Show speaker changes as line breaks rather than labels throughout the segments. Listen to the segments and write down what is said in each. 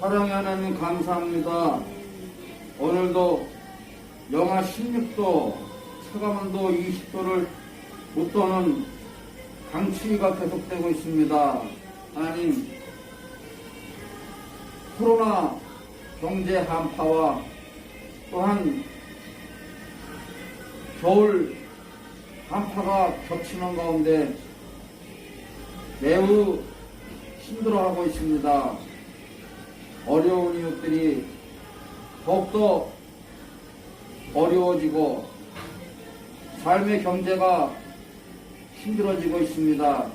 사랑의 하나님 감사합니다. 오늘도 영하 16도, 체감온도 20도를 웃도는 강추위가 계속되고 있습니다. 하나님, 코로나 경제 한파와 또한 겨울 한파가 겹치는 가운데 매우 힘들어하고 있습니다. 어려운 이웃들이 더욱더 어려워지고 삶의 경제가 힘들어지고 있습니다.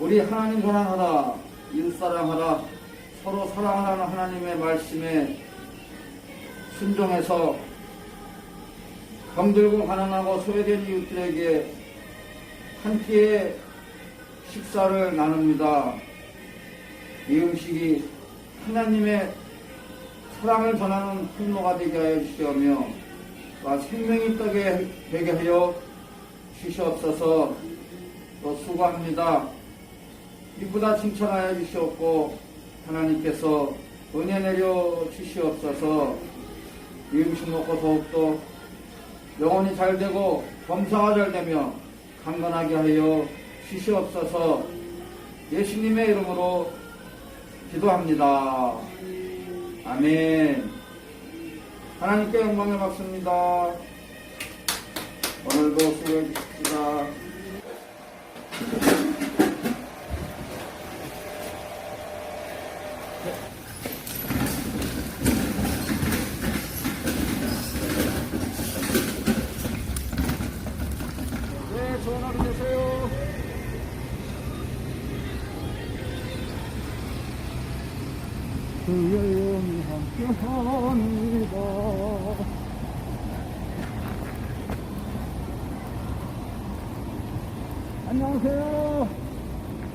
우리 하나님 사랑하라, 이웃 사랑하라, 서로 사랑하라는 하나님의 말씀에 순종해서 병들고 가난하고 소외된 이웃들에게 한 끼의 식사를 나눕니다. 이 음식이 하나님의 사랑을 전하는 통로가 되게 하여 주시오며 또 생명이 있게 되게 하여 주시옵소서. 또 수고합니다. 이보다 칭찬하여 주시옵고 하나님께서 은혜 내려 주시옵소서. 이 음식 먹고 더욱더 영혼이 잘 되고 범사가 잘 되며 강건하게 하여 주시옵소서. 예수님의 이름으로 기도합니다. 아멘. 하나님께 영광을 받습니다. 오늘도 수고해 주십시다. 네, 좋은 하루 되세요.
그의 영이 함께합니다. 안녕하세요.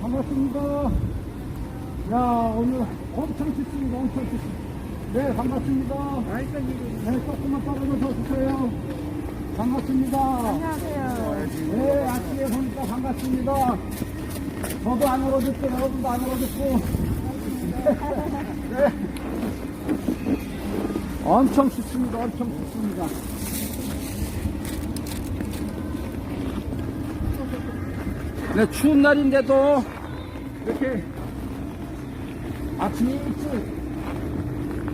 반갑습니다. 야, 오늘 엄청 춥습니다. 엄청 춥습니다. 네, 반갑습니다. 네, 조금만 떨어져 서 주세요. 반갑습니다.
안녕하세요.
네, 아침에 보니까 반갑습니다. 저도 안 얼어듣고, 여러분도 안 얼어듣고. 네. 엄청 춥습니다. 엄청 춥습니다. 네, 추운 날인데도 이렇게 아침에 일찍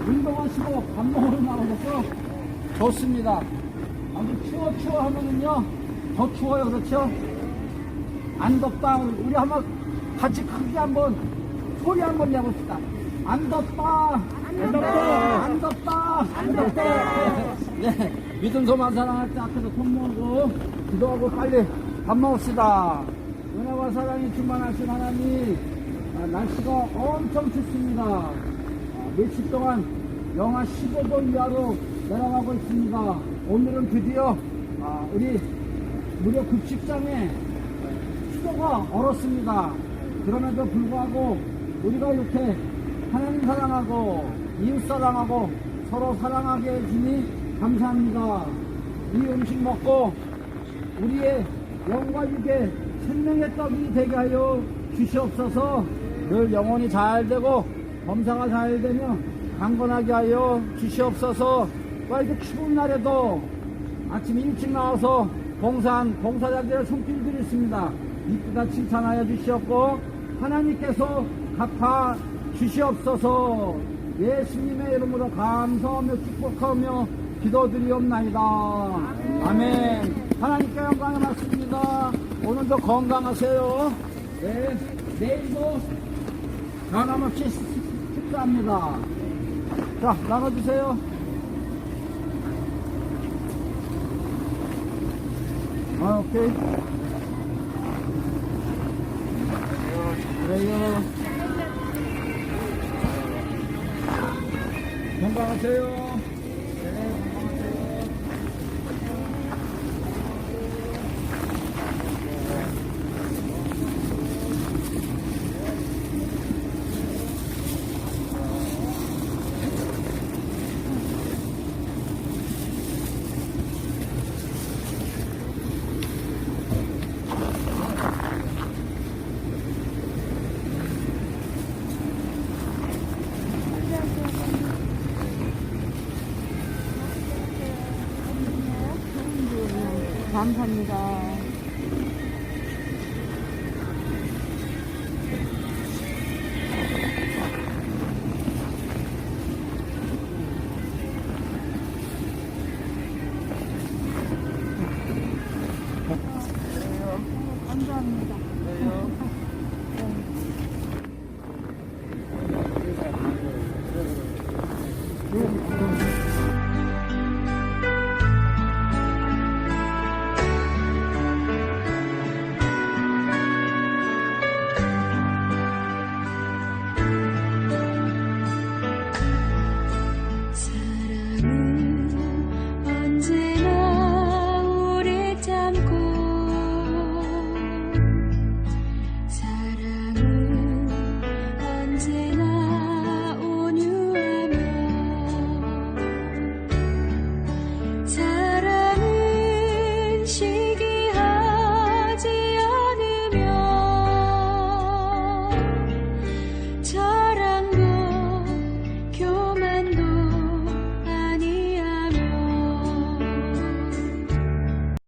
운동하시고 밥 먹으러 나오셔서 좋습니다. 아주 추워 추워 하면은요 더 추워요 그렇죠? 안 덥다 우리 한번 같이 크게 한번 소리 한번 내봅시다. 안 덥다. 안 덥다. 안 덥다. 안 덥다. 네, 믿음 소만 사랑할 때 앞에서 손 모으고 기도하고 빨리 밥 먹읍시다. 은혜와 사랑이 충만하신 하나님 아, 날씨가 엄청 춥습니다. 아, 며칠 동안 영하 15도 이하로 내려가고 있습니다. 오늘은 드디어 아, 우리 무려 급식장에 수도가 얼었습니다. 그럼에도 불구하고 우리가 이렇게 하나님 사랑하고 이웃 사랑하고 서로 사랑하게 해주니 감사합니다. 이 음식 먹고 우리의 영과 육의 생명의 떡이 되게 하여 주시옵소서 늘 영혼이 잘 되고 범사가 잘 되며 강건하게 하여 주시옵소서 또 이렇게 추운 날에도 아침 일찍 나와서 봉사한 봉사자들의 손길들이 있습니다. 이쁘다 칭찬하여 주시옵고 하나님께서 갚아 주시옵소서 예수님의 이름으로 감사하며 축복하며 기도드리옵나이다. 아멘. 하나님께 영광을 받습니다. 오늘도 건강하세요. 네, 내일도 변함없이 식사합니다. 자, 나눠주세요. 아, 오케이. 그래요. 건강하세요. 감사합니다.
감사합니다.